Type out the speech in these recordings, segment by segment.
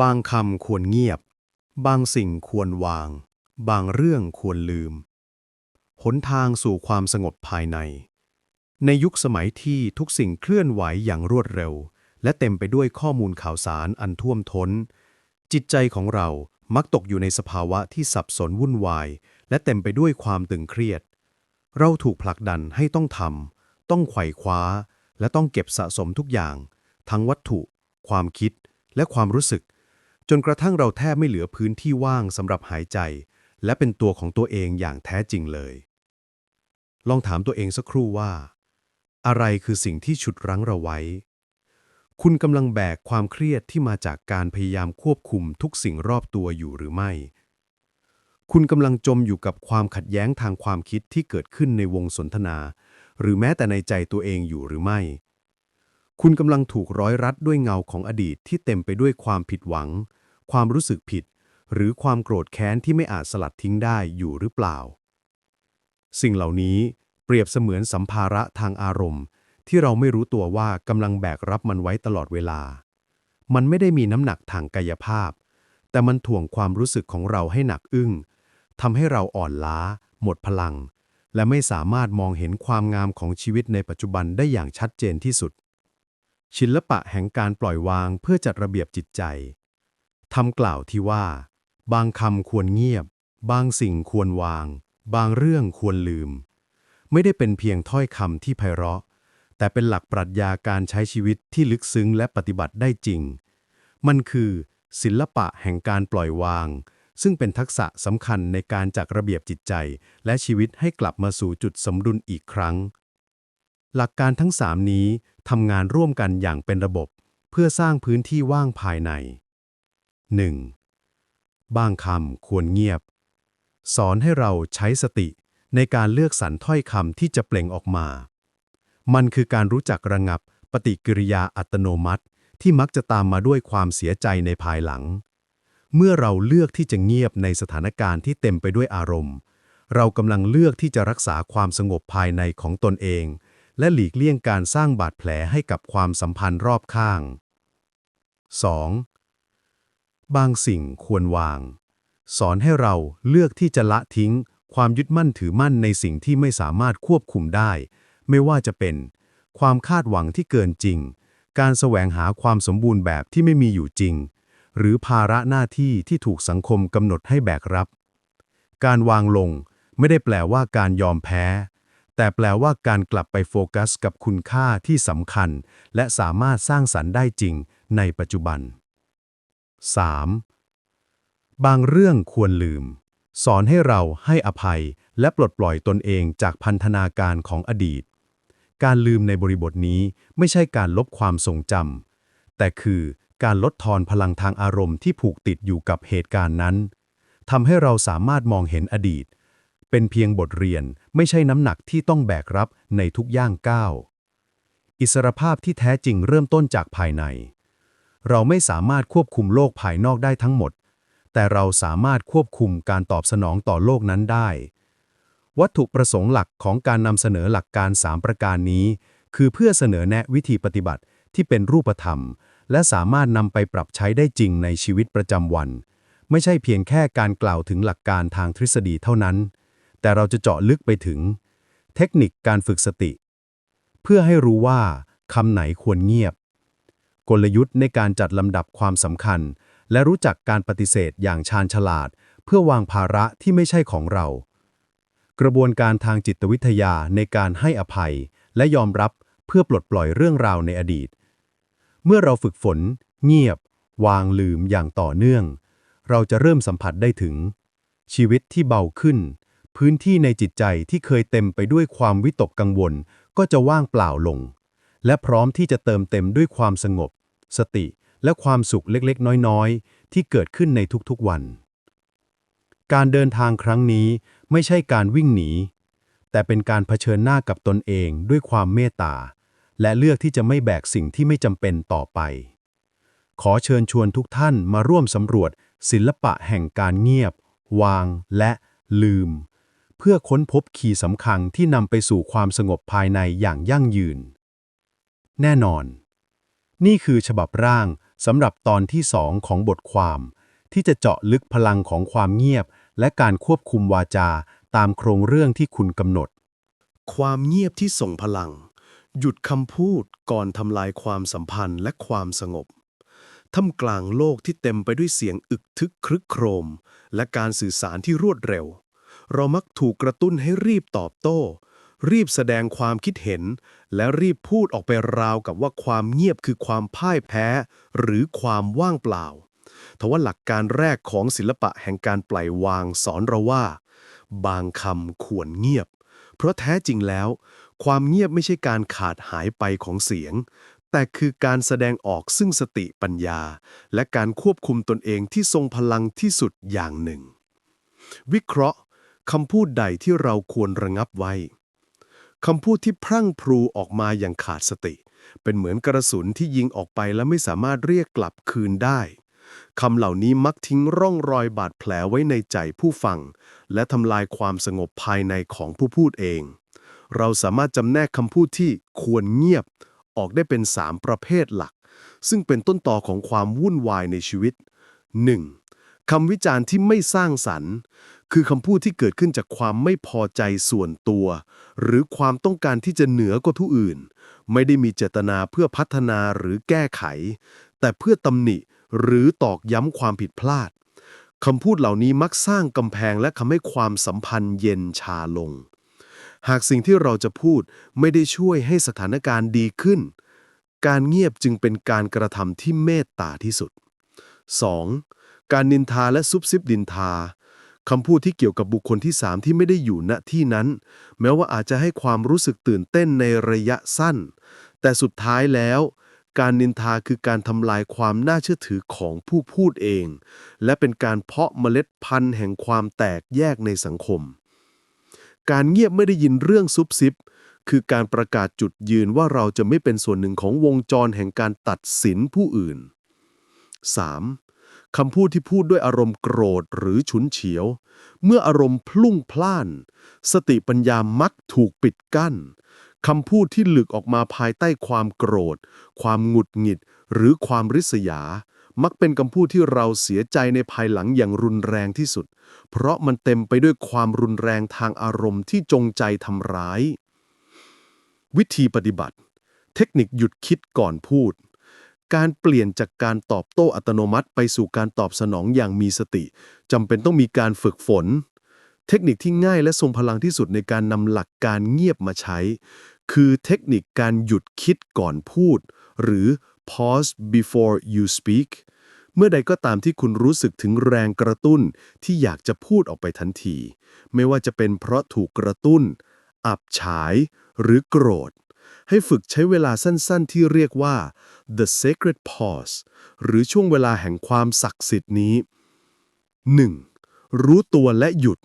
บางคำควรเงียบ บางสิ่งควรวาง บางเรื่องควรลืม หนทางสู่ความสงบภายใน ในยุคสมัยที่ทุกสิ่งเคลื่อนไหวอย่างรวดเร็ว และเต็มไปด้วยข้อมูลข่าวสารอันท่วมท้น จิตใจของเรามักตกอยู่ในสภาวะที่สับสนวุ่นวาย และเต็มไปด้วยความตึงเครียด เราถูกผลักดันให้ต้องทำต้องไขว่คว้า และต้องเก็บสะสมทุกอย่าง ทั้งวัตถุ ความคิด และความรู้สึก จนกระทั่งเราแทบไม่เหลือพื้นที่ว่างสำหรับหายใจ และเป็นตัวของตัวเองอย่างแท้จริงเลย ลองถามตัวเองสักครู่ว่า อะไรคือสิ่งที่ฉุดรั้งเราไว้ คุณกำลังแบกความเครียดที่มาจากการพยายามควบคุมทุกสิ่งรอบตัวอยู่หรือไม่ คุณกำลังจมอยู่กับความขัดแย้งทางความคิดที่เกิดขึ้นในวงสนทนา หรือแม้แต่ในใจตัวเองอยู่หรือไม่ คุณกำลังถูกร้อยรัดด้วยเงาของอดีตที่เต็มไปด้วยความผิดหวัง ความรู้สึกผิด หรือความโกรธแค้นที่ไม่อาจสลัดทิ้งได้อยู่หรือเปล่า สิ่งเหล่านี้เปรียบเสมือนสัมภาระทางอารมณ์ ที่เราไม่รู้ตัวว่ากำลังแบกรับมันไว้ตลอดเวลา มันไม่ได้มีน้ำหนักทางกายภาพ แต่มันถ่วงความรู้สึกของเราให้หนักอึ้งทำให้เราอ่อนล้า หมดพลัง และไม่สามารถมองเห็นความงามของชีวิตในปัจจุบันได้อย่างชัดเจนที่สุด ศิลปะแห่งการปล่อยวางเพื่อจัดระเบียบจิตใจทำกล่าวที่ว่า บางคำควรเงียบ บางสิ่งควรวาง บางเรื่องควรลืม ไม่ได้เป็นเพียงถ้อยคำที่ไพเราะ แต่เป็นหลักปรัชญาการใช้ชีวิตที่ลึกซึ้งและปฏิบัติได้จริง มันคือ ศิลปะแห่งการปล่อยวาง ซึ่งเป็นทักษะสำคัญในการจัดระเบียบจิตใจ และชีวิตให้กลับมาสู่จุดสมดุลอีกครั้ง หลักการทั้งสามนี้ ทำงานร่วมกันอย่างเป็นระบบ เพื่อสร้างพื้นที่ว่างภายใน 1. บางคำควรเงียบ สอนให้เราใช้สติในการเลือกสรรถ้อยคำที่จะเปล่งออกมา มันคือการรู้จักระงับปฏิกิริยาอัตโนมัติ ที่มักจะตามมาด้วยความเสียใจในภายหลัง เมื่อเราเลือกที่จะเงียบในสถานการณ์ที่เต็มไปด้วยอารมณ์ เรากำลังเลือกที่จะรักษาความสงบภายในของตนเอง และหลีกเลี่ยงการสร้างบาดแผลให้กับความสัมพันธ์รอบข้าง 2. บางสิ่งควรวาง สอนให้เราเลือกที่จะละทิ้ง ความยึดมั่นถือมั่นในสิ่งที่ไม่สามารถควบคุมได้ ไม่ว่าจะเป็น ความคาดหวังที่เกินจริง การแสวงหาความสมบูรณ์แบบที่ไม่มีอยู่จริง หรือภาระหน้าที่ที่ถูกสังคมกำหนดให้แบกรับ การวางลงไม่ได้แปลว่าการยอมแพ้ แต่แปลว่าการกลับไปโฟกัสกับคุณค่าที่สำคัญ และสามารถสร้างสรรค์ได้จริงในปัจจุบัน 3. บางเรื่องควรลืม สอนให้เราให้อภัยและปลดปล่อยตนเองจากพันธนาการของอดีต การลืมในบริบทนี้ไม่ใช่การลบความทรงจำแต่คือการลดทอนพลังทางอารมณ์ที่ผูกติดอยู่กับเหตุการณ์นั้นทำให้เราสามารถมองเห็นอดีต เป็นเพียงบทเรียนไม่ใช่น้ำหนักที่ต้องแบกรับในทุกย่างก้าว อิสรภาพที่แท้จริงเริ่มต้นจากภายใน เราไม่สามารถควบคุมโลกภายนอกได้ทั้งหมด แต่เราสามารถควบคุมการตอบสนองต่อโลกนั้นได้ วัตถุประสงค์หลักของการนำเสนอหลักการ 3 ประการนี้ คือเพื่อเสนอแนะวิธีปฏิบัติที่เป็นรูปธรรม และสามารถนำไปปรับใช้ได้จริงในชีวิตประจำวัน ไม่ใช่เพียงแค่การกล่าวถึงหลักการทางทฤษฎีเท่านั้น แต่เราจะเจาะลึกไปถึง เทคนิคการฝึกสติ เพื่อให้รู้ว่าคำไหนควรเงียบ กลยุทธ์ในการจัดลำดับความสำคัญ และรู้จักการปฏิเสธอย่างชาญฉลาด เพื่อวางภาระที่ไม่ใช่ของเรา กระบวนการทางจิตวิทยาในการให้อภัย และยอมรับเพื่อปลดปล่อยเรื่องราวในอดีต เมื่อเราฝึกฝน เงียบ วางลืมอย่างต่อเนื่อง เราจะเริ่มสัมผัสได้ถึง ชีวิตที่เบาขึ้น พื้นที่ในจิตใจที่เคยเต็มไปด้วยความวิตกกังวล ก็จะว่างเปล่าลง และพร้อมที่จะเติมเต็มด้วยความสงบ สติ และความสุขเล็กๆ น้อยๆ ที่เกิดขึ้นในทุกๆวัน การเดินทางครั้งนี้ไม่ใช่การวิ่งหนี แต่เป็นการเผชิญหน้ากับตนเองด้วยความเมตตา และเลือกที่จะไม่แบกสิ่งที่ไม่จำเป็นต่อไป ขอเชิญชวนทุกท่านมาร่วมสำรวจศิลปะแห่งการเงียบ วาง และลืม พื่อค้นพบคีย์สำคัญที่นำไปสู่ความสงบภายในอย่างยั่งยืน แน่นอน นี่คือฉบับร่างสำหรับตอนที่2ของบทความ ที่จะเจาะลึกพลังของความเงียบ และการควบคุมวาจาตามโครงเรื่องที่คุณกำหนด ความเงียบที่ส่งพลัง หยุดคำพูดก่อนทำลายความสัมพันธ์และความสงบท่ามกลางโลกที่เต็มไปด้วยเสียงอึกทึกครึกโครม และการสื่อสารที่รวดเร็ว เรามักถูกกระตุ้นให้รีบตอบโต้ รีบแสดงความคิดเห็น และรีบพูดออกไปราวกับว่าความเงียบคือความพ่ายแพ้ หรือความว่างเปล่าทว่าหลักการแรกของศิลปะแห่งการปล่อยวางสอนเราว่า บางคำควรเงียบ เพราะแท้จริงแล้ว ความเงียบไม่ใช่การขาดหายไปของเสียง แต่คือการแสดงออกซึ่งสติปัญญา และการควบคุมตนเองที่ทรงพลังที่สุดอย่างหนึ่ง วิเคราะห์ คำพูดใดที่เราควรระงับไว้คำพูดที่พรั่งพรูออกมาอย่างขาดสติ เป็นเหมือนกระสุนที่ยิงออกไปและไม่สามารถเรียกกลับคืนได้คำเหล่านี้มักทิ้งร่องรอยบาดแผลไว้ในใจผู้ฟัง และทำลายความสงบภายในของผู้พูดเอง เราสามารถจำแนกคำพูดที่ควรเงียบ ออกได้เป็น3ประเภทหลัก ซึ่งเป็นต้นต่อของความวุ่นวายในชีวิต 1. คำวิจารณ์ที่ไม่สร้างสรรค์ คือคำพูดที่เกิดขึ้นจากความไม่พอใจส่วนตัว หรือความต้องการที่จะเหนือกว่าผู้อื่น ไม่ได้มีเจตนาเพื่อพัฒนาหรือแก้ไข แต่เพื่อตำหนิหรือตอกย้ำความผิดพลาดคำพูดเหล่านี้มักสร้างกำแพงและทำให้ความสัมพันธ์เย็นชาลง หากสิ่งที่เราจะพูดไม่ได้ช่วยให้สถานการณ์ดีขึ้น การเงียบจึงเป็นการกระทำที่เมตตาที่สุด 2. การนินทาและซุบซิบดินทา คำพูดที่เกี่ยวกับบุคคลที่สามที่ไม่ได้อยู่ณที่นั้น แม้ว่าอาจจะให้ความรู้สึกตื่นเต้นในระยะสั้น แต่สุดท้ายแล้ว การนินทาคือการทำลายความน่าเชื่อถือของผู้พูดเอง และเป็นการเพาะเมล็ดพันธุ์แห่งความแตกแยกในสังคม การเงียบไม่ได้ยินเรื่องซุบซิบคือการประกาศจุดยืนว่าเราจะไม่เป็นส่วนหนึ่งของวงจรแห่งการตัดสินผู้อื่น 3. คำพูดที่พูดด้วยอารมณ์โกรธหรือฉุนเฉียว เมื่ออารมณ์พลุ่งพล่าน สติปัญญามักถูกปิดกั้นคำพูดที่หลึกออกมาภายใต้ความโกรธ ความหงุดหงิด หรือความริษยา มักเป็นคำพูดที่เราเสียใจในภายหลังอย่างรุนแรงที่สุด เพราะมันเต็มไปด้วยความรุนแรงทางอารมณ์ที่จงใจทำร้าย วิธีปฏิบัติ เทคนิคหยุดคิดก่อนพูด การเปลี่ยนจากการตอบโต้อัตโนมัติไปสู่การตอบสนองอย่างมีสติจำเป็นต้องมีการฝึกฝน เทคนิคที่ง่ายและทรงพลังที่สุดในการนำหลักการเงียบมาใช้ คือเทคนิคการหยุดคิดก่อนพูด หรือ pause before you speak เมื่อใดก็ตามที่คุณรู้สึกถึงแรงกระตุ้นที่อยากจะพูดออกไปทันที ไม่ว่าจะเป็นเพราะถูกกระตุ้น อับฉาย หรือโกรธ ให้ฝึกใช้เวลาสั้นๆ ที่เรียกว่า the sacred pause หรือช่วงเวลาแห่งความศักดิ์สิทธิ์นี้ 1. รู้ตัวและหยุด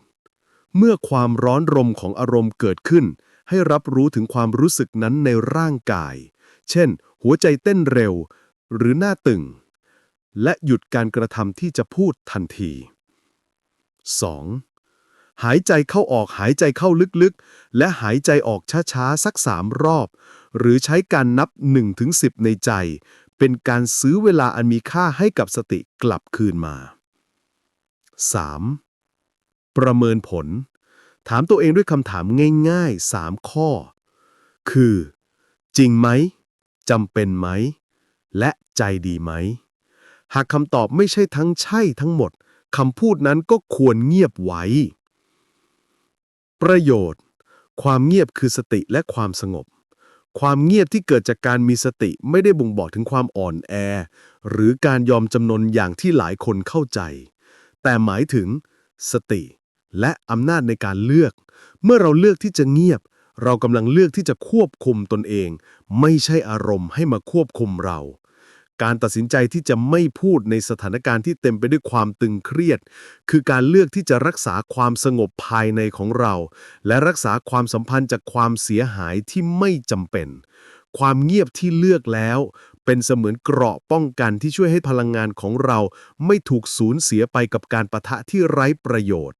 เมื่อความร้อนรมของอารมณ์เกิดขึ้น ให้รับรู้ถึงความรู้สึกนั้นในร่างกาย เช่น หัวใจเต้นเร็ว หรือหน้าตึง และหยุดการกระทำที่จะพูดทันที 2. หายใจเข้าออกหายใจเข้าลึกๆ และหายใจออกช้าๆ สักสามรอบ หรือใช้การนับ 1-10 ในใจ เป็นการซื้อเวลาอันมีค่าให้กับสติกลับคืนมา 3. ประเมินผล ถามตัวเองด้วยคำถามง่ายๆ 3 ข้อ คือ จริงไหมจำเป็นไหม และใจดีไหม หากคำตอบไม่ใช่ทั้งใช่ทั้งหมดคำพูดนั้นก็ควรเงียบไว้ ประโยชน์ ความเงียบคือสติและความสงบ ความเงียบที่เกิดจากการมีสติไม่ได้บ่งบอกถึงความอ่อนแอ หรือการยอมจำนนอย่างที่หลายคนเข้าใจ แต่หมายถึง สติ และอำนาจในการเลือก เมื่อเราเลือกที่จะเงียบ เรากำลังเลือกที่จะควบคุมตนเอง ไม่ใช่อารมณ์ให้มาควบคุมเรา การตัดสินใจที่จะไม่พูดในสถานการณ์ที่เต็มไปด้วยความตึงเครียด คือการเลือกที่จะรักษาความสงบภายในของเรา และรักษาความสัมพันธ์จากความเสียหายที่ไม่จำเป็น ความเงียบที่เลือกแล้ว เป็นเสมือนเกราะป้องกันที่ช่วยให้พลังงานของเราไม่ถูกสูญเสียไปกับการประทะที่ไร้ประโยชน์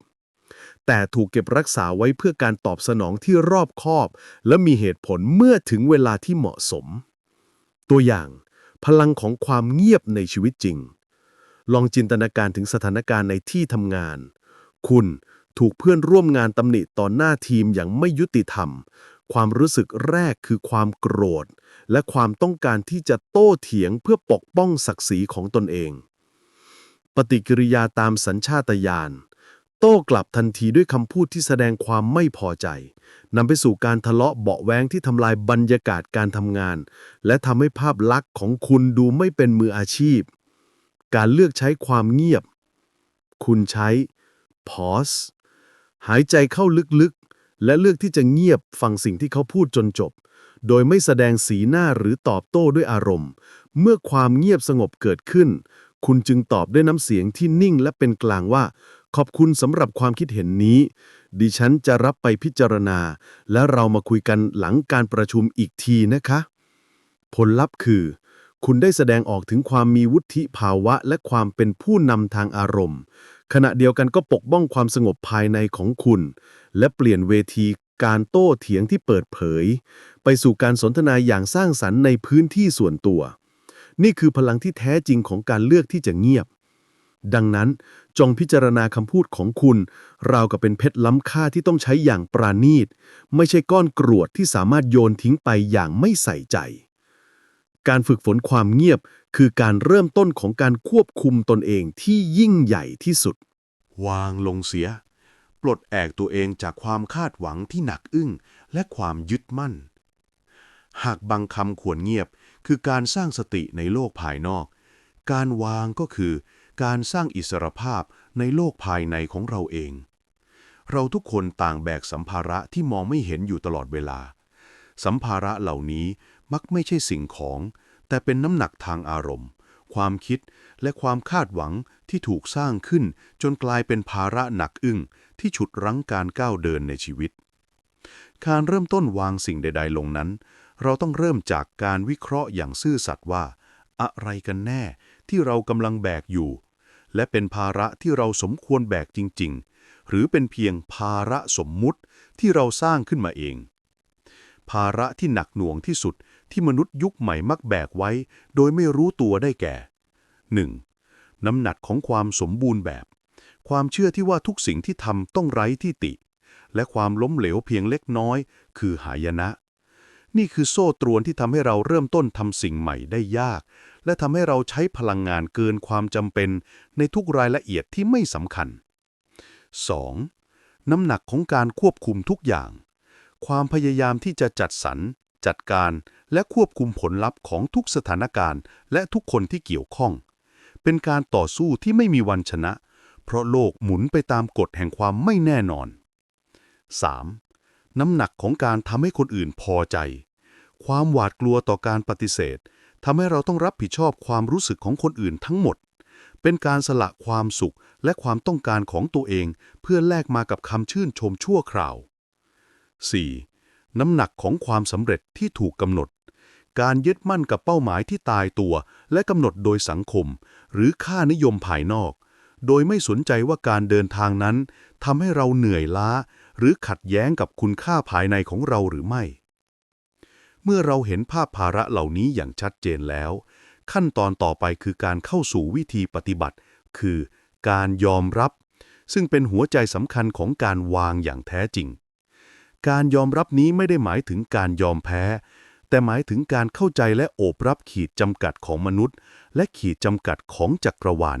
แต่ถูกเก็บรักษาไว้เพื่อการตอบสนองที่รอบคอบ และมีเหตุผลเมื่อถึงเวลาที่เหมาะสม ตัวอย่าง พลังของความเงียบในชีวิตจริง ลองจินตนาการถึงสถานการณ์ในที่ทำงาน คุณถูกเพื่อนร่วมงานตำหนิต่อหน้าทีมอย่างไม่ยุติธรรม ความรู้สึกแรกคือความโกรธ และความต้องการที่จะโต้เถียงเพื่อปกป้องศักดิ์ศรีของตนเอง ปฏิกิริยาตามสัญชาตญาณ โต้กลับทันทีด้วยคำพูดที่แสดงความไม่พอใจนำไปสู่การทะเลาะเบาแว้งที่ทำลายบรรยากาศการทำงาน และทำให้ภาพลักษณ์ของคุณดูไม่เป็นมืออาชีพ การเลือกใช้ความเงียบ คุณใช้ pause หายใจเข้าลึกๆ และเลือกที่จะเงียบฟังสิ่งที่เขาพูดจนจบ โดยไม่แสดงสีหน้าหรือตอบโต้ด้วยอารมณ์ เมื่อความเงียบสงบเกิดขึ้น คุณจึงตอบด้วยน้ำเสียงที่นิ่งและเป็นกลางว่า ขอบคุณสำหรับความคิดเห็นนี้ ดิฉันจะรับไปพิจารณา และเรามาคุยกันหลังการประชุมอีกทีนะคะ ผลลัพธ์คือ คุณได้แสดงออกถึงความมีวุฒิภาวะและความเป็นผู้นำทางอารมณ์ ขณะเดียวกันก็ปกป้องความสงบภายในของคุณ และเปลี่ยนเวทีการโต้เถียงที่เปิดเผย ไปสู่การสนทนาอย่างสร้างสรรค์ในพื้นที่ส่วนตัว นี่คือพลังที่แท้จริงของการเลือกที่จะเงียบ ดังนั้นจงพิจารณาคำพูดของคุณ ราวกับเป็นเพชรล้ำค่าที่ต้องใช้อย่างปราณีต ไม่ใช่ก้อนกรวดที่สามารถโยนทิ้งไปอย่างไม่ใส่ใจ การฝึกฝนความเงียบคือการเริ่มต้นของการควบคุมตนเองที่ยิ่งใหญ่ที่สุด วางลงเสีย ปลดแอกตัวเองจากความคาดหวังที่หนักอึ้ง และความยึดมั่น หากบางคำควรเงียบ คือการสร้างสติในโลกภายนอก การวางก็คือ การสร้างอิสรภาพในโลกภายในของเราเอง เราทุกคนต่างแบกสัมภาระที่มองไม่เห็นอยู่ตลอดเวลา สัมภาระเหล่านี้มักไม่ใช่สิ่งของ แต่เป็นน้ำหนักทางอารมณ์ ความคิดและความคาดหวังที่ถูกสร้างขึ้น จนกลายเป็นภาระหนักอึ้งที่ฉุดรั้งการก้าวเดินในชีวิต การเริ่มต้นวางสิ่งใด ๆ ลงนั้น เราต้องเริ่มจากการวิเคราะห์อย่างซื่อสัตย์ว่า อะไรกันแน่ที่เรากำลังแบกอยู่ และเป็นภาระที่เราสมควรแบกจริง ๆ หรือเป็นเพียงภาระสมมุติที่เราสร้างขึ้นมาเอง ภาระที่หนักหน่วงที่สุดที่มนุษย์ยุคใหม่มักแบกไว้ โดยไม่รู้ตัวได้แก่ 1. น้ำหนักของความสมบูรณ์แบบ ความเชื่อที่ว่าทุกสิ่งที่ทำต้องไร้ที่ติ และความล้มเหลวเพียงเล็กน้อย คือหายนะ นี่คือโซ่ตรวนที่ทำให้เราเริ่มต้นทำสิ่งใหม่ได้ยาก และทำให้เราใช้พลังงานเกินความจำเป็นในทุกรายละเอียดที่ไม่สำคัญ 2. น้ำหนักของการควบคุมทุกอย่าง ความพยายามที่จะจัดสรร จัดการและควบคุมผลลัพธ์ของทุกสถานการณ์ และทุกคนที่เกี่ยวข้อง เป็นการต่อสู้ที่ไม่มีวันชนะ เพราะโลกหมุนไปตามกฎแห่งความไม่แน่นอน 3. น้ำหนักของการทำให้คนอื่นพอใจ ความหวาดกลัวต่อการปฏิเสธ ทำให้เราต้องรับผิดชอบความรู้สึกของคนอื่นทั้งหมด เป็นการสละความสุขและความต้องการของตัวเอง เพื่อแลกมากับคำชื่นชมชั่วคราว 4. น้ำหนักของความสำเร็จที่ถูกกำหนด การยึดมั่นกับเป้าหมายที่ตายตัว และกำหนดโดยสังคม หรือค่านิยมภายนอก โดยไม่สนใจว่าการเดินทางนั้นทำให้เราเหนื่อยล้า หรือขัดแย้งกับคุณค่าภายในของเราหรือไม่ มื่อเราเห็นภาพภาระเหล่านี้อย่างชัดเจนแล้ว ขั้นตอนต่อไปคือการเข้าสู่วิธีปฏิบัติ คือการยอมรับ ซึ่งเป็นหัวใจสำคัญของการวางอย่างแท้จริง การยอมรับนี้ไม่ได้หมายถึงการยอมแพ้ แต่หมายถึงการเข้าใจและโอบรับขีดจำกัดของมนุษย์ และขีดจำกัดของจักรวาล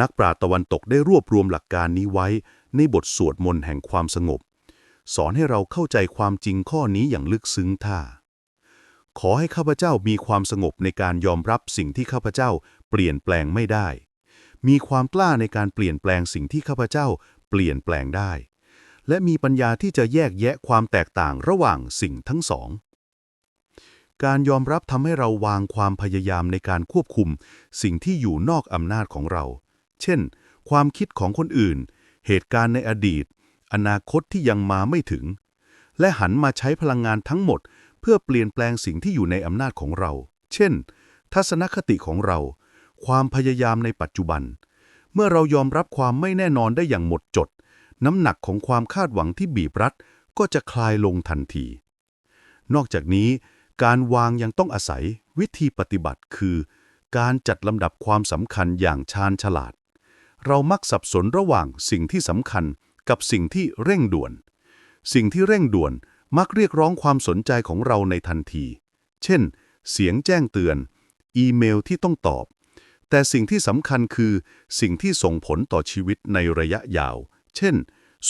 นักปราชญ์ตะวันตกได้รวบรวมหลักการนี้ไว้ในบทสวดมนต์แห่งความสงบ สอนให้เราเข้าใจความจริงข้อนี้อย่างลึกซึ้งท่า ขอให้ข้าพเจ้ามีความสงบในการยอมรับสิ่งที่ข้าพเจ้าเปลี่ยนแปลงไม่ได้ มีความกล้าในการเปลี่ยนแปลงสิ่งที่ข้าพเจ้าเปลี่ยนแปลงได้ และมีปัญญาที่จะแยกแยะความแตกต่างระหว่างสิ่งทั้งสอง การยอมรับทำให้เราวางความพยายามในการควบคุม สิ่งที่อยู่นอกอำนาจของเรา เช่น ความคิดของคนอื่น เหตุการณ์ในอดีต อนาคตที่ยังมาไม่ถึง และหันมาใช้พลังงานทั้งหมด เพื่อเปลี่ยนแปลงสิ่งที่อยู่ในอำนาจของเรา เช่น ทัศนคติของเรา ความพยายามในปัจจุบัน เมื่อเรายอมรับความไม่แน่นอนได้อย่างหมดจด น้ำหนักของความคาดหวังที่บีบรัดก็จะคลายลงทันที นอกจากนี้ การวางยังต้องอาศัยวิธีปฏิบัติคือ การจัดลำดับความสำคัญอย่างชาญฉลาด เรามักสับสนระหว่างสิ่งที่สำคัญ กับสิ่งที่เร่งด่วน สิ่งที่เร่งด่วนมักเรียกร้องความสนใจของเราในทันที เช่น เสียงแจ้งเตือน อีเมลที่ต้องตอบ แต่สิ่งที่สำคัญคือสิ่งที่ส่งผลต่อชีวิตในระยะยาว เช่น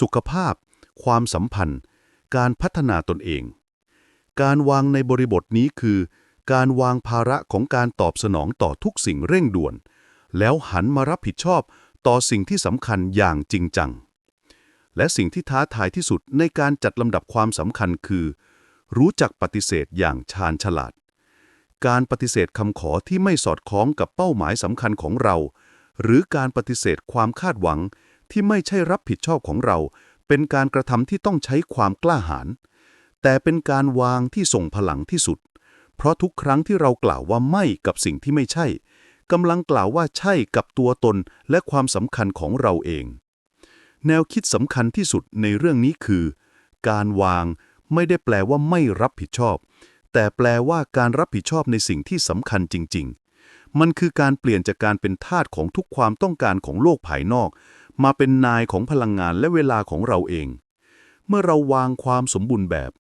สุขภาพ ความสัมพันธ์ การพัฒนาตนเอง การวางในบริบทนี้คือ การวางภาระของการตอบสนองต่อทุกสิ่งเร่งด่วน แล้วหันมารับผิดชอบต่อสิ่งที่สำคัญอย่างจริงจัง และสิ่งที่ท้าทายที่สุดในการจัดลำดับความสำคัญคือ รู้จักปฏิเสธอย่างชาญฉลาด การปฏิเสธคำขอที่ไม่สอดคล้องกับเป้าหมายสำคัญของเรา หรือการปฏิเสธความคาดหวังที่ไม่ใช่รับผิดชอบของเรา เป็นการกระทำที่ต้องใช้ความกล้าหาญแต่เป็นการวางที่ส่งพลังที่สุด เพราะทุกครั้งที่เรากล่าวว่าไม่กับสิ่งที่ไม่ใช่กำลังกล่าวว่าใช่กับตัวตนและความสำคัญของเราเอง แนวคิดสำคัญที่สุดในเรื่องนี้คือ การวางไม่ได้แปลว่าไม่รับผิดชอบ แต่แปลว่าการรับผิดชอบในสิ่งที่สำคัญจริง ๆ มันคือการเปลี่ยนจากการเป็นทาสของทุกความต้องการของโลกภายนอก มาเป็นนายของพลังงานและเวลาของเราเอง เมื่อเราวางความสมบูรณ์แบบ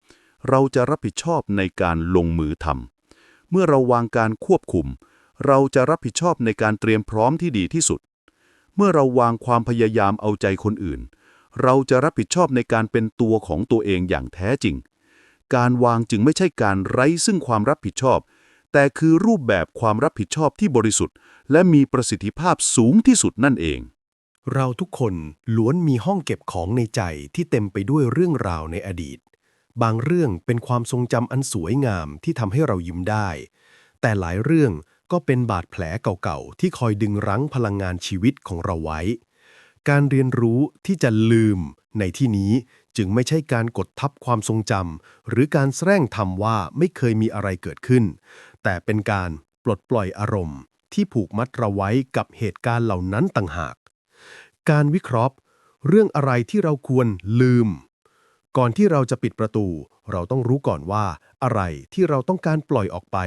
เราจะรับผิดชอบในการลงมือทำเมื่อเราวางการควบคุม เราจะรับผิดชอบในการเตรียมพร้อมที่ดีที่สุด เมื่อเราวางความพยายามเอาใจคนอื่น เราจะรับผิดชอบในการเป็นตัวของตัวเองอย่างแท้จริง การวางจึงไม่ใช่การไร้ซึ่งความรับผิดชอบ แต่คือรูปแบบความรับผิดชอบที่บริสุทธิ์ และมีประสิทธิภาพสูงที่สุดนั่นเอง เราทุกคนล้วนมีห้องเก็บของในใจที่เต็มไปด้วยเรื่องราวในอดีต บางเรื่องเป็นความทรงจำอันสวยงามที่ทำให้เรายิ้มได้ แต่หลายเรื่อง ก็เป็นบาดแผลเก่าๆ ที่คอยดึงรั้งพลังงานชีวิตของเราไว้ การเรียนรู้ที่จะลืมในที่นี้จึงไม่ใช่การกดทับความทรงจำหรือการแสร้งทำว่าไม่เคยมีอะไรเกิดขึ้น แต่เป็นการปลดปล่อยอารมณ์ ที่ผูกมัดเราไว้กับเหตุการณ์เหล่านั้นต่างหาก การวิเคราะห์ เรื่องอะไรที่เราควรลืม ก่อนที่เราจะปิดประตู เราต้องรู้ก่อนว่าอะไรที่เราต้องการปล่อยออกไป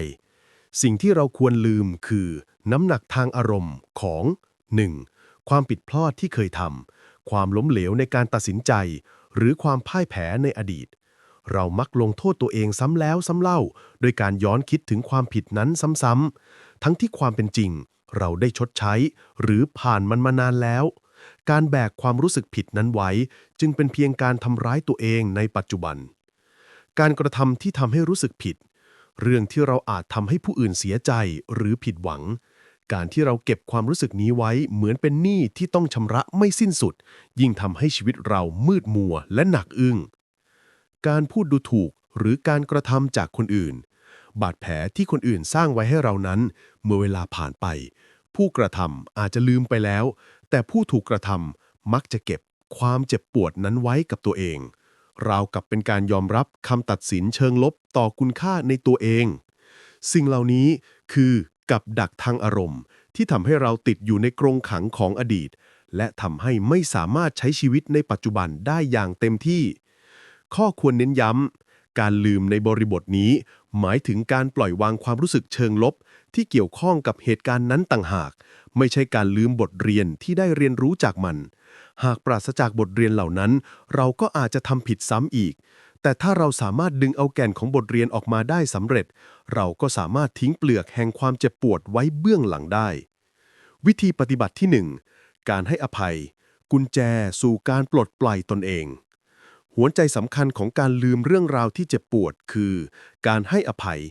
สิ่งที่เราควรลืมคือ น้ำหนักทางอารมณ์ของ 1. ความผิดพลาดที่เคยทำ ความล้มเหลวในการตัดสินใจ หรือความพ่ายแพ้ในอดีต เรามักลงโทษตัวเองซ้ำแล้วซ้ำเล่า โดยการย้อนคิดถึงความผิดนั้นซ้ำๆ ทั้งที่ความเป็นจริง เราได้ชดใช้ หรือผ่านมันมานานแล้ว การแบกความรู้สึกผิดนั้นไว้ จึงเป็นเพียงการทำร้ายตัวเองในปัจจุบัน การกระทำที่ทำให้รู้สึกผิด เรื่องที่เราอาจทำให้ผู้อื่นเสียใจหรือผิดหวัง การที่เราเก็บความรู้สึกนี้ไว้เหมือนเป็นหนี้ที่ต้องชำระไม่สิ้นสุด ยิ่งทำให้ชีวิตเรามืดมัวและหนักอึ้ง การพูดดูถูกหรือการกระทำจากคนอื่น บาดแผลที่คนอื่นสร้างไว้ให้เรานั้น เมื่อเวลาผ่านไป ผู้กระทำอาจจะลืมไปแล้ว แต่ผู้ถูกกระทำมักจะเก็บความเจ็บปวดนั้นไว้กับตัวเอง ราวกับเป็นการยอมรับคำตัดสินเชิงลบต่อคุณค่าในตัวเอง สิ่งเหล่านี้คือกับดักทางอารมณ์ ที่ทำให้เราติดอยู่ในกรงขังของอดีต และทำให้ไม่สามารถใช้ชีวิตในปัจจุบันได้อย่างเต็มที่ ข้อควรเน้นย้ำ การลืมในบริบทนี้ หมายถึงการปล่อยวางความรู้สึกเชิงลบ ที่เกี่ยวข้องกับเหตุการณ์นั้นต่างหาก ไม่ใช่การลืมบทเรียนที่ได้เรียนรู้จากมัน หากปราศจากบทเรียนเหล่านั้น เราก็อาจจะทำผิดซ้ำอีก แต่ถ้าเราสามารถดึงเอาแก่นของบทเรียนออกมาได้สำเร็จ เราก็สามารถทิ้งเปลือกแห่งความเจ็บปวดไว้เบื้องหลังได้ วิธีปฏิบัติที่ 1 การให้อภัย กุญแจสู่การปลดปล่อยตนเอง หัวใจสำคัญของการลืมเรื่องราวที่เจ็บปวดคือ การให้อภัย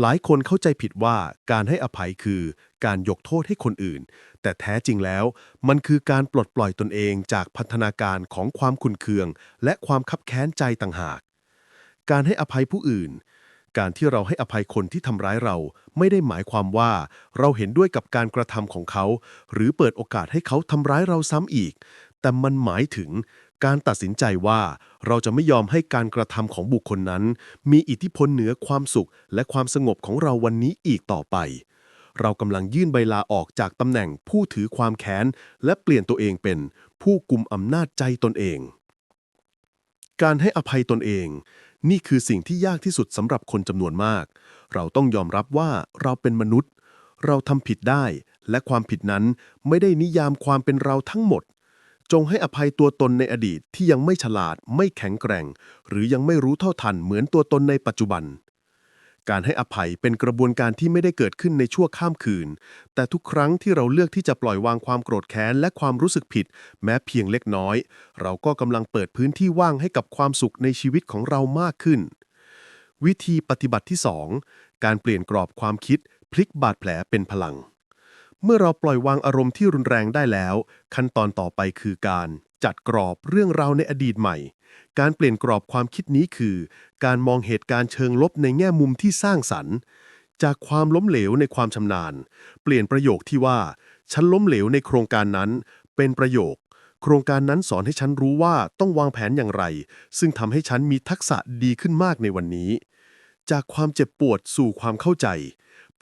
หลายคนเข้าใจผิดว่าการให้อภัยคือการยกโทษให้คนอื่น แต่แท้จริงแล้ว มันคือการปลดปล่อยตนเองจากพัฒนาการของความขุนเคือง และความคับแค้นใจต่างหาก การให้อภัยผู้อื่น การที่เราให้อภัยคนที่ทำร้ายเรา ไม่ได้หมายความว่า เราเห็นด้วยกับการกระทำของเขา หรือเปิดโอกาสให้เขาทำร้ายเราซ้ำอีก แต่มันหมายถึง การตัดสินใจว่าเราจะไม่ยอมให้การกระทำของบุคคลนั้น มีอิทธิพลเหนือความสุขและความสงบของเราวันนี้อีกต่อไป เรากำลังยื่นใบลาออกจากตำแหน่งผู้ถือความแค้น และเปลี่ยนตัวเองเป็นผู้กุมอำนาจใจตนเอง การให้อภัยตนเอง นี่คือสิ่งที่ยากที่สุดสำหรับคนจำนวนมาก เราต้องยอมรับว่าเราเป็นมนุษย์ เราทำผิดได้ และความผิดนั้นไม่ได้นิยามความเป็นเราทั้งหมด จงให้อภัยตัวตนในอดีตที่ยังไม่ฉลาด ไม่แข็งแกร่ง หรือยังไม่รู้เท่าทันเหมือนตัวตนในปัจจุบัน การให้อภัยเป็นกระบวนการที่ไม่ได้เกิดขึ้นในชั่วข้ามคืน แต่ทุกครั้งที่เราเลือกที่จะปล่อยวางความโกรธแค้นและความรู้สึกผิด แม้เพียงเล็กน้อย เราก็กำลังเปิดพื้นที่ว่างให้กับความสุขในชีวิตของเรามากขึ้น วิธีปฏิบัติที่ 2 การเปลี่ยนกรอบความคิด พลิกบาดแผลเป็นพลัง เมื่อเราปล่อยวางอารมณ์ที่รุนแรงได้แล้ว ขั้นตอนต่อไปคือการจัดกรอบเรื่องราวในอดีตใหม่ การเปลี่ยนกรอบความคิดนี้คือ การมองเหตุการณ์เชิงลบในแง่มุมที่สร้างสรรค์ จากความล้มเหลวในความชำนาญ เปลี่ยนประโยคที่ว่า ฉันล้มเหลวในโครงการนั้น เป็นประโยค โครงการนั้นสอนให้ฉันรู้ว่าต้องวางแผนอย่างไร ซึ่งทำให้ฉันมีทักษะดีขึ้นมากในวันนี้ จากความเจ็บปวดสู่ความเข้าใจ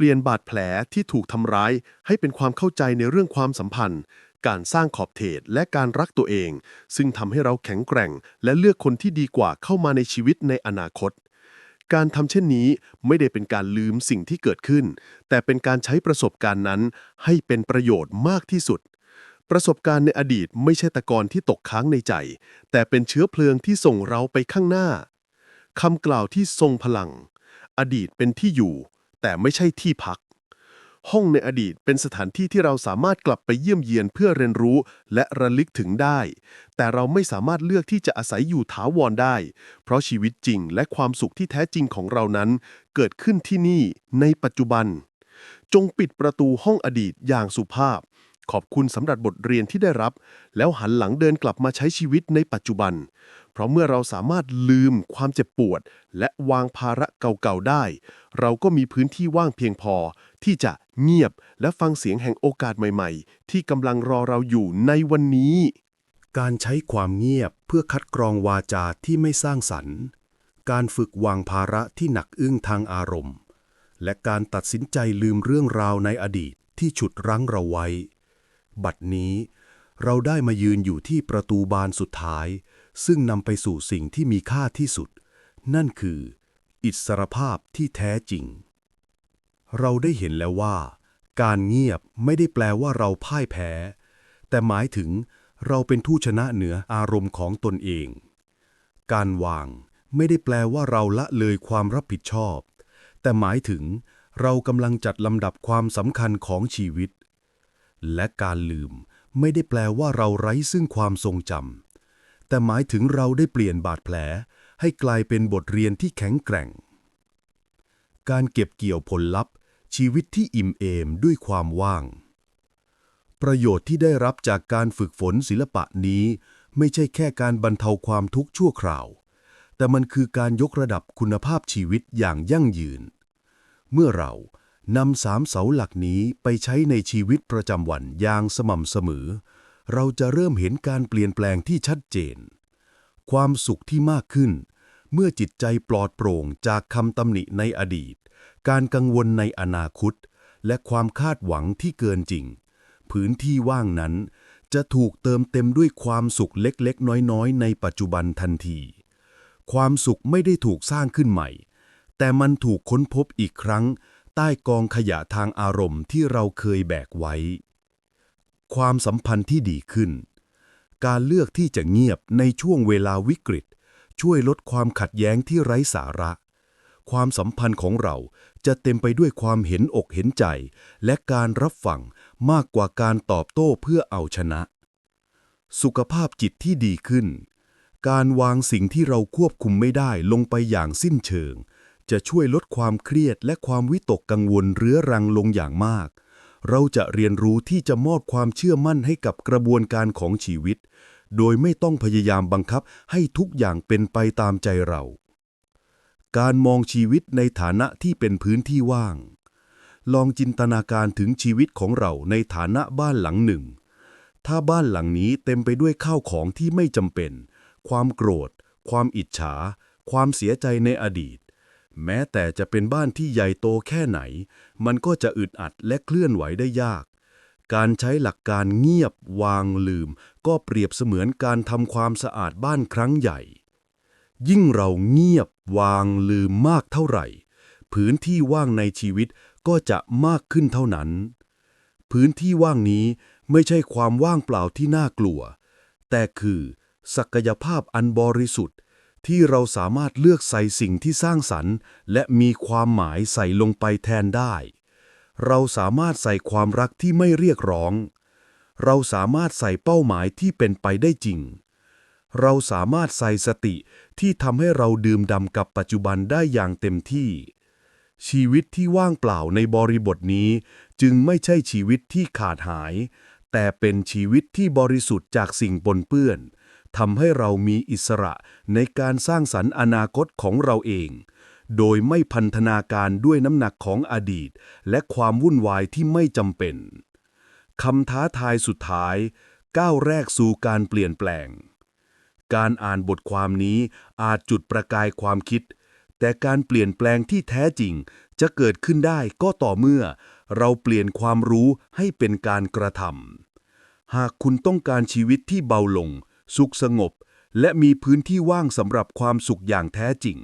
ลี่ยนบาดแผลที่ถูกทำร้ายให้เป็นความเข้าใจในเรื่องความสัมพันธ์ การสร้างขอบเขตและการรักตัวเอง ซึ่งทำให้เราแข็งแกร่ง และเลือกคนที่ดีกว่าเข้ามาในชีวิตในอนาคต การทำเช่นนี้ไม่ได้เป็นการลืมสิ่งที่เกิดขึ้น แต่เป็นการใช้ประสบการณ์นั้น ให้เป็นประโยชน์มากที่สุด ประสบการณ์ในอดีตไม่ใช่ตะกอนที่ตกค้างในใจ แต่เป็นเชื้อเพลิงที่ส่งเราไปข้างหน้าคำกล่าวที่ทรงพลัง อดีตเป็นที่อยู่ แต่ไม่ใช่ที่พัก ห้องในอดีตเป็นสถานที่ที่เราสามารถกลับไปเยี่ยมเยียนเพื่อเรียนรู้และระลึกถึงได้ แต่เราไม่สามารถเลือกที่จะอาศัยอยู่ถาวรได้ เพราะชีวิตจริงและความสุขที่แท้จริงของเรานั้น เกิดขึ้นที่นี่ในปัจจุบัน จงปิดประตูห้องอดีตอย่างสุภาพ ขอบคุณสำหรับบทเรียนที่ได้รับ แล้วหันหลังเดินกลับมาใช้ชีวิตในปัจจุบัน เพราะเมื่อเราสามารถลืมความเจ็บปวด และวางภาระเก่าๆได้ เราก็มีพื้นที่ว่างเพียงพอ ที่จะเงียบและฟังเสียงแห่งโอกาสใหม่ๆ ที่กำลังรอเราอยู่ในวันนี้ การใช้ความเงียบเพื่อคัดกรองวาจาที่ไม่สร้างสรรค์ การฝึกวางภาระที่หนักอึ้งทางอารมณ์ และการตัดสินใจลืมเรื่องราวในอดีตที่ฉุดรั้งเราไว้ บัดนี้ เราได้มายืนอยู่ที่ประตูบานสุดท้าย ซึ่งนำไปสู่สิ่งที่มีค่าที่สุด นั่นคือ อิสรภาพที่แท้จริง เราได้เห็นแล้วว่า การเงียบไม่ได้แปลว่าเราพ่ายแพ้ แต่หมายถึงเราเป็นผู้ชนะเหนืออารมณ์ของตนเอง การวางไม่ได้แปลว่าเราละเลยความรับผิดชอบ แต่หมายถึงเรากำลังจัดลำดับความสำคัญของชีวิต และการลืมไม่ได้แปลว่าเราไร้ซึ่งความทรงจำ แต่หมายถึงเราได้เปลี่ยนบาดแผล ให้กลายเป็นบทเรียนที่แข็งแกร่ง การเก็บเกี่ยวผลลัพธ์ ชีวิตที่อิ่มเอมด้วยความว่าง ประโยชน์ที่ได้รับจากการฝึกฝนศิลปะนี้ ไม่ใช่แค่การบรรเทาความทุกข์ชั่วคราว แต่มันคือการยกระดับคุณภาพชีวิตอย่างยั่งยืน เมื่อเรานำสามเสาหลักนี้ไปใช้ในชีวิตประจำวันอย่างสม่ำเสมอ เราจะเริ่มเห็นการเปลี่ยนแปลงที่ชัดเจน ความสุขที่มากขึ้น เมื่อจิตใจปลอดโปร่งจากคำตำหนิในอดีต การกังวลในอนาคต และความคาดหวังที่เกินจริง พื้นที่ว่างนั้น จะถูกเติมเต็มด้วยความสุขเล็กๆ น้อยๆ ในปัจจุบันทันที ความสุขไม่ได้ถูกสร้างขึ้นใหม่ แต่มันถูกค้นพบอีกครั้ง ใต้กองขยะทางอารมณ์ที่เราเคยแบกไว้ ความสัมพันธ์ที่ดีขึ้น การเลือกที่จะเงียบในช่วงเวลาวิกฤต ช่วยลดความขัดแย้งที่ไร้สาระ ความสัมพันธ์ของเราจะเต็มไปด้วยความเห็นอกเห็นใจ และการรับฟังมากกว่าการตอบโต้เพื่อเอาชนะ สุขภาพจิตที่ดีขึ้น การวางสิ่งที่เราควบคุมไม่ได้ลงไปอย่างสิ้นเชิง จะช่วยลดความเครียดและความวิตกกังวลเรื้อรังลงอย่างมาก เราจะเรียนรู้ที่จะมอบความเชื่อมั่นให้กับกระบวนการของชีวิต โดยไม่ต้องพยายามบังคับให้ทุกอย่างเป็นไปตามใจเรา การมองชีวิตในฐานะที่เป็นพื้นที่ว่าง ลองจินตนาการถึงชีวิตของเราในฐานะบ้านหลังหนึ่ง ถ้าบ้านหลังนี้เต็มไปด้วยข้าวของที่ไม่จำเป็น ความโกรธ ความอิจฉา ความเสียใจในอดีต แม้แต่จะเป็นบ้านที่ใหญ่โตแค่ไหน มันก็จะอึดอัดและเคลื่อนไหวได้ยาก การใช้หลักการเงียบวางลืม ก็เปรียบเสมือนการทำความสะอาดบ้านครั้งใหญ่ ยิ่งเราเงียบวางลืมมากเท่าไหร่ พื้นที่ว่างในชีวิตก็จะมากขึ้นเท่านั้น พื้นที่ว่างนี้ไม่ใช่ความว่างเปล่าที่น่ากลัว แต่คือ ศักยภาพอันบริสุทธิ์ ที่เราสามารถเลือกใส่สิ่งที่สร้างสรรค์ และมีความหมายใส่ลงไปแทนได้ เราสามารถใส่ความรักที่ไม่เรียกร้อง เราสามารถใส่เป้าหมายที่เป็นไปได้จริง เราสามารถใส่สติที่ทำให้เราดื่มด่ำกับปัจจุบันได้อย่างเต็มที่ ชีวิตที่ว่างเปล่าในบริบทนี้ จึงไม่ใช่ชีวิตที่ขาดหาย แต่เป็นชีวิตที่บริสุทธิ์จากสิ่งปนเปื้อน ทำให้เรามีอิสระในการสร้างสรรค์อนาคตของเราเอง โดยไม่พันธนาการด้วยน้ำหนักของอดีต และความวุ่นวายที่ไม่จำเป็นคำท้าทายสุดท้าย ก้าวแรกสู่การเปลี่ยนแปลง การอ่านบทความนี้อาจจุดประกายความคิด แต่การเปลี่ยนแปลงที่แท้จริงจะเกิดขึ้นได้ก็ต่อเมื่อ เราเปลี่ยนความรู้ให้เป็นการกระทำหากคุณต้องการชีวิตที่เบาลง สุขสงบ และมีพื้นที่ว่างสำหรับความสุขอย่างแท้จริง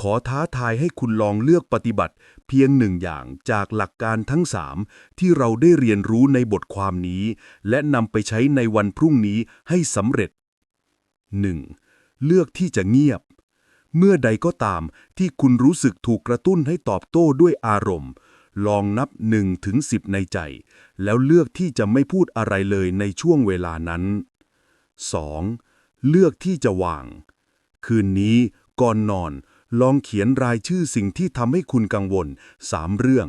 ขอท้าทายให้คุณลองเลือกปฏิบัติ เพียงหนึ่งอย่างจากหลักการทั้งสามที่เราได้เรียนรู้ในบทความนี้ และนำไปใช้ในวันพรุ่งนี้ให้สำเร็จ 1. เลือกที่จะเงียบ เมื่อใดก็ตามที่คุณรู้สึกถูกกระตุ้นให้ตอบโต้ด้วยอารมณ์ ลองนับ1ถึง10 ในใจ แล้วเลือกที่จะไม่พูดอะไรเลยในช่วงเวลานั้น 2. เลือกที่จะวาง คืนนี้ก่อนนอน ลองเขียนรายชื่อสิ่งที่ทำให้คุณกังวลสามเรื่อง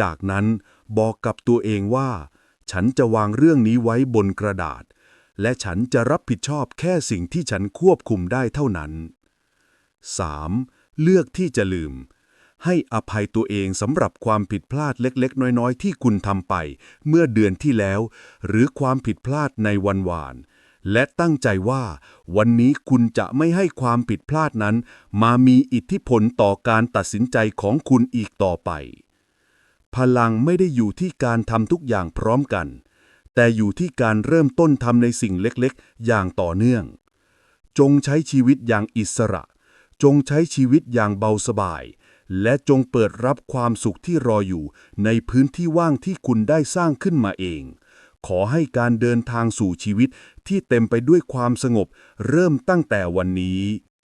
จากนั้นบอกกับตัวเองว่า ฉันจะวางเรื่องนี้ไว้บนกระดาษ และฉันจะรับผิดชอบแค่สิ่งที่ฉันควบคุมได้เท่านั้น 3. เลือกที่จะลืม ให้อภัยตัวเองสำหรับความผิดพลาดเล็กๆ น้อยๆ ที่คุณทำไป เมื่อเดือนที่แล้ว หรือความผิดพลาดในวันวาน และตั้งใจว่า วันนี้คุณจะไม่ให้ความผิดพลาดนั้น มามีอิทธิพลต่อการตัดสินใจของคุณอีกต่อไป พลังไม่ได้อยู่ที่การทำทุกอย่างพร้อมกัน แต่อยู่ที่การเริ่มต้นทำในสิ่งเล็กๆ อย่างต่อเนื่อง จงใช้ชีวิตอย่างอิสระ จงใช้ชีวิตอย่างเบาสบาย และจงเปิดรับความสุขที่รออยู่ในพื้นที่ว่างที่คุณได้สร้างขึ้นมาเอง ขอให้การเดินทางสู่ชีวิตที่เต็มไปด้วยความสงบ เริ่มตั้งแต่วันนี้